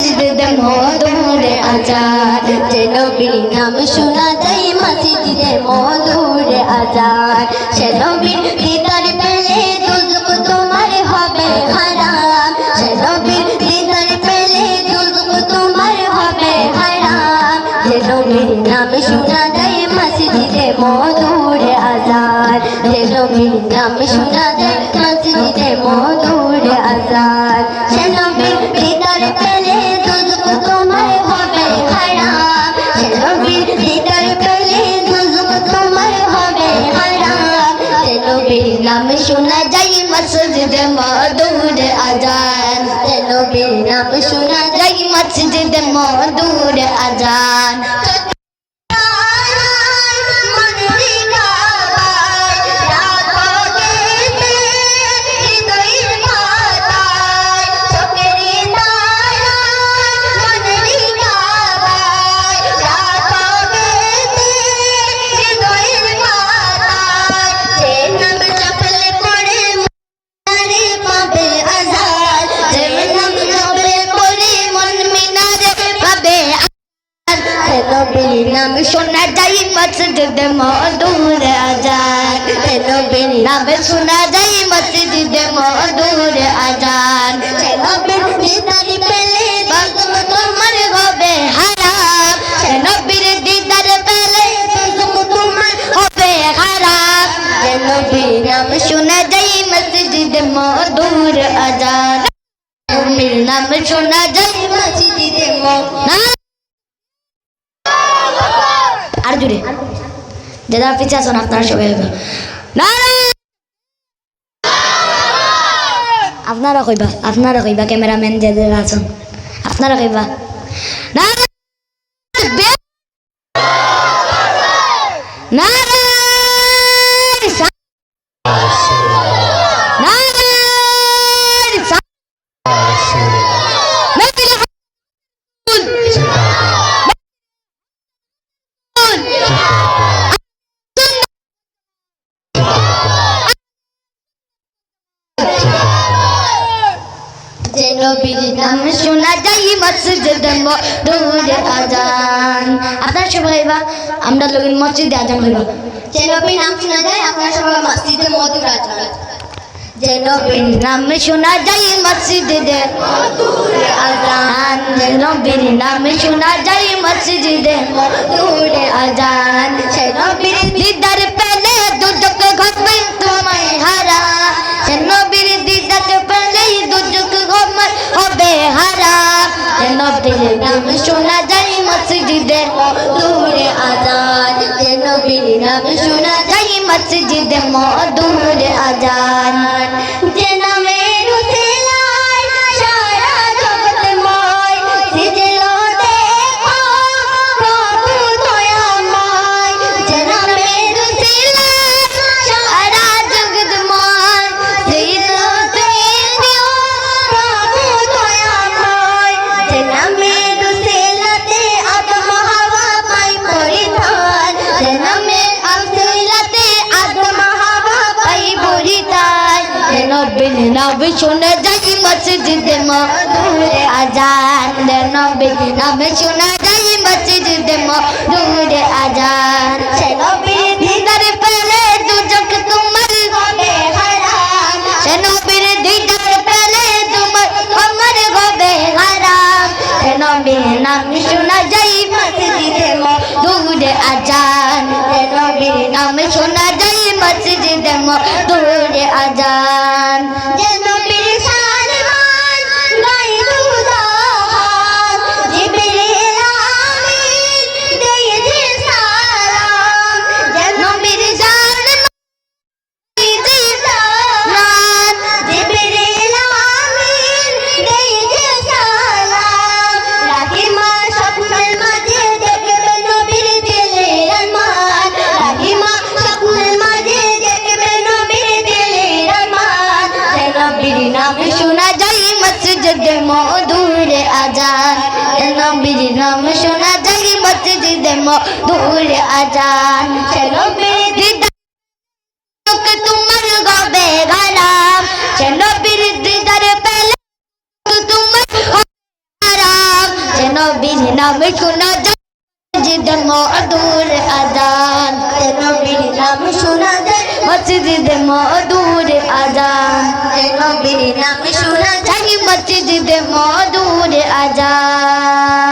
মসজিদে মধুরে আজান যে নবীর নাম শোনা যায় মসজিদে মধুরে আজান সে নবীর দিদার পেলে দুজক তোমার হবে হারাম। সে নবীর দিদার পেলে দুজক তোমার হবে হারাম। যে নবীর নাম শোনা যায় মসজিদে মধুরে আজান যে নবীর নাম শোনা যায় মসজিদে মধুরে শোনা যায় মসজিদে মধুর আজান। নবীর নাম শোনা যায় মসজিদে মধুর আজান। শোনা যাই মসজিদে মধুরে আজান। নবীর নাম শোনা যাই মসজিদে মধুরে আজান। নবীর দিদার পেলে বাগম তোমার হবে হারাম। নবীর দিদার পেলে বাগম তোমার হবে হারাম। নবীর নাম শোনা যাই মসজিদে মধুরে আজান। নবীর নাম শোনা যাই মসজিদে মধুরে আর জুড়ে। দাদা পিছে আসুন আপনারা সবাই হবে আপনারা কইবা আপনারা কইবা, ক্যামেরাম্যান যে যে আছেন, আপনারা কইবা। না নবীর নাম শোনা যাই মসজিদে মধুরে আজান। আপনারা সবাই হইবা আমরা লগিন মসজিদে আজান হইবা। যে শোনা যায় মসজিদে আজান। যে নবীর শোনা যায়, মসজিদে আজান। যে যায় দিদার নবীর নাম শোনা যায় মসজিদে। মধুরে আজান যে নবীর নাম শোনা যায় মসজিদে মধুরে আজান যে নবীর নাম শোনা যাই মসজিদে মধুরে আজান যে নবীর নাম শোনা যাই মসজিদে মধুরে আজান সে নবীর দিদার পেলে দুজক তোমার হবে হারাম। সে নবীর দিদার পেলে তোমার আমার হবে হারাম। সে নবীর নাম শোনা যাই মসজিদে মধুরে আজান সে নবীর নাম শোনা যাই মসজিদে মধুরে আজান। যে মসজিদে মধুরে আজান। নবীর নাম শোনা যায়, মসজিদে মধুরে আজান। তোমার গবে গালাম। সে নবীর নাম শোনা যায় মসজিদে মধুরে আজান। নবীর নাম শোনা যায় মসজিদে মধুরে আজান।